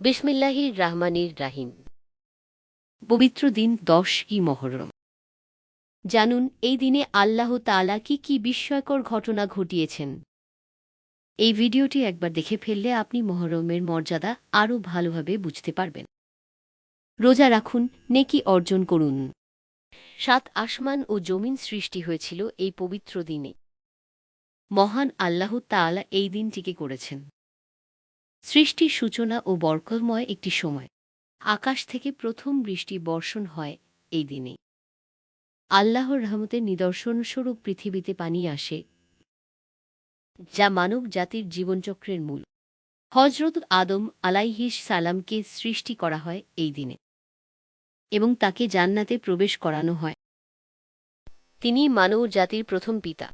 বিসমিল্লাহির রাহমানির রাহিম। পবিত্র দিন দশ কি মহরম। জানুন এই দিনে আল্লাহ তাআলা কি কি বিস্ময়কর ঘটনা ঘটিয়েছেন। এই ভিডিওটি একবার দেখে ফেললে আপনি মহরমের মর্যাদা আরও ভালোভাবে বুঝতে পারবেন। রোজা রাখুন নেকি অর্জন করুন। সাত আসমান ও জমিন সৃষ্টি হয়েছিল এই পবিত্র দিনে। মহান আল্লাহ তাআলা এই দিনটিকে করেছেন। সৃষ্টির সূচনা ও বরকতময় একটি সময়। আকাশ থেকে প্রথম বৃষ্টি বর্ষণ হয় এই দিনে। আল্লাহর রহমতের নিদর্শনস্বরূপ পৃথিবীতে পানি আসে, যা মানব জাতির জীবনচক্রের মূল। হজরত আদম আলাইহিস সালামকে সৃষ্টি করা হয় এই দিনে এবং তাকে জান্নাতে প্রবেশ করানো হয়। তিনি মানব জাতির প্রথম পিতা।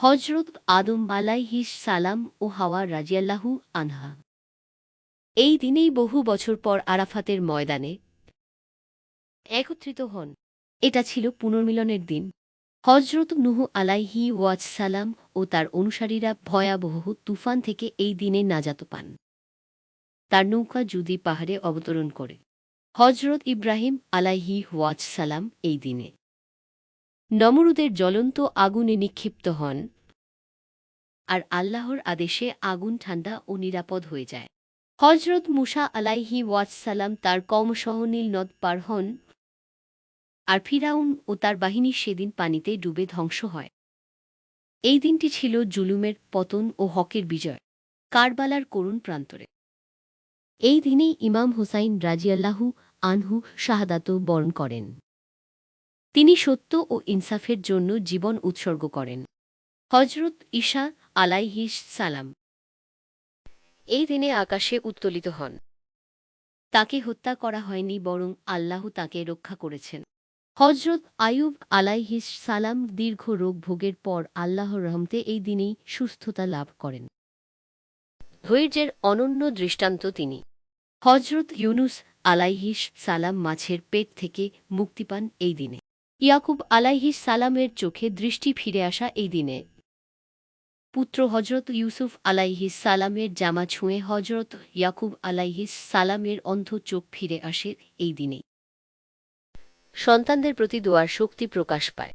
হজরত আদম আলাইহিস সালাম ও হাওয়া রাজিয়াল্লাহু আনহা। এই দিনেই বহু বছর পর আরাফাতের ময়দানে একত্রিত হন। এটা ছিল পুনর্মিলনের দিন। হজরত নুহু আলাইহি ওয়াজ সালাম ও তার অনুসারীরা ভয়াবহ তুফান থেকে এই দিনে নাজাত পান। তার নৌকা জুদি পাহাড়ে অবতরণ করে। হজরত ইব্রাহিম আলাইহি ওয়াজ সালাম এই দিনে। নমরুদের জ্বলন্ত আগুনে নিক্ষিপ্ত হন। আর আল্লাহর আদেশে আগুন ঠান্ডা ও নিরাপদ হয়ে যায়। হজরত মুসা আলাইহি ওয়াজসালাম তার কমসহ নীল নদ পার হন আর ফিরাউন ও তার বাহিনী সেদিন পানিতে ডুবে ধ্বংস হয়। এই দিনটি ছিল জুলুমের পতন ও হকের বিজয়, কারবালার করুণ প্রান্তরে। এই দিনেই ইমাম হুসাইন রাজিয়াল্লাহু আনহু শাহাদাত বরণ করেন। তিনি সত্য ও ইনসাফের জন্য জীবন উৎসর্গ করেন। হজরত ঈশা আলাইহিস সালাম এই দিনে আকাশে উত্তোলিত হন। তাকে হত্যা করা হয়নি বরং আল্লাহ তাকে রক্ষা করেছেন। হজরত আয়ুব আলাইহিস সালাম দীর্ঘ রোগ ভোগের পর আল্লাহর রহমতে এই দিনেই সুস্থতা লাভ করেন। ধৈর্যের অনন্য দৃষ্টান্ত তিনি। হজরত ইউনুস আলাইহিস সালাম মাছের পেট থেকে মুক্তি পান এই দিনে। ইয়াকুব আলাইহিস সালামের চোখে দৃষ্টি ফিরে আসা এই দিনে পুত্র হজরত ইউসুফ আলাইহিস সালামের জামা ছুঁয়ে হজরত ইয়াকুব আলাইহিস সালামের অন্ধ চোখ ফিরে আসে এই দিনেই সন্তানদের প্রতি দোয়ার শক্তি প্রকাশ পায়।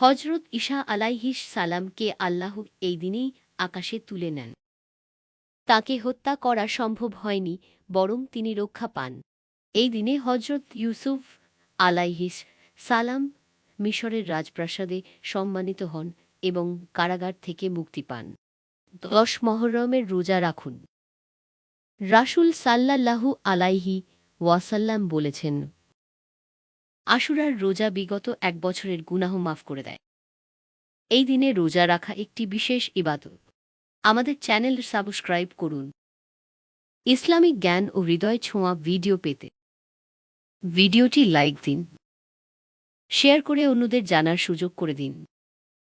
হজরত ঈশা আলাইহিস সালামকে আল্লাহ এই দিনেই আকাশে তুলে নেন। তাকে হত্যা করা সম্ভব হয়নি, বরং তিনি রক্ষা পান। এই দিনে হজরত ইউসুফ আলাইহিস সালাম মিশরের রাজপ্রাসাদে সম্মানিত হন এবং কারাগার থেকে মুক্তি পান। দশ মহরমের রোজা রাখুন। রাসুল সাল্লাল্লাহু আলাইহি ওয়াসাল্লাম বলেছেন, আশুরার রোজা বিগত এক বছরের গুনাহ মাফ করে দেয়। এই দিনে রোজা রাখা একটি বিশেষ ইবাদত। আমাদের চ্যানেল সাবস্ক্রাইব করুন। ইসলামিক জ্ঞান ও হৃদয় ছোঁয়া ভিডিও পেতে ভিডিওটি লাইক দিন, শেয়ার করে অন্যদের জানার সুযোগ করে দিন।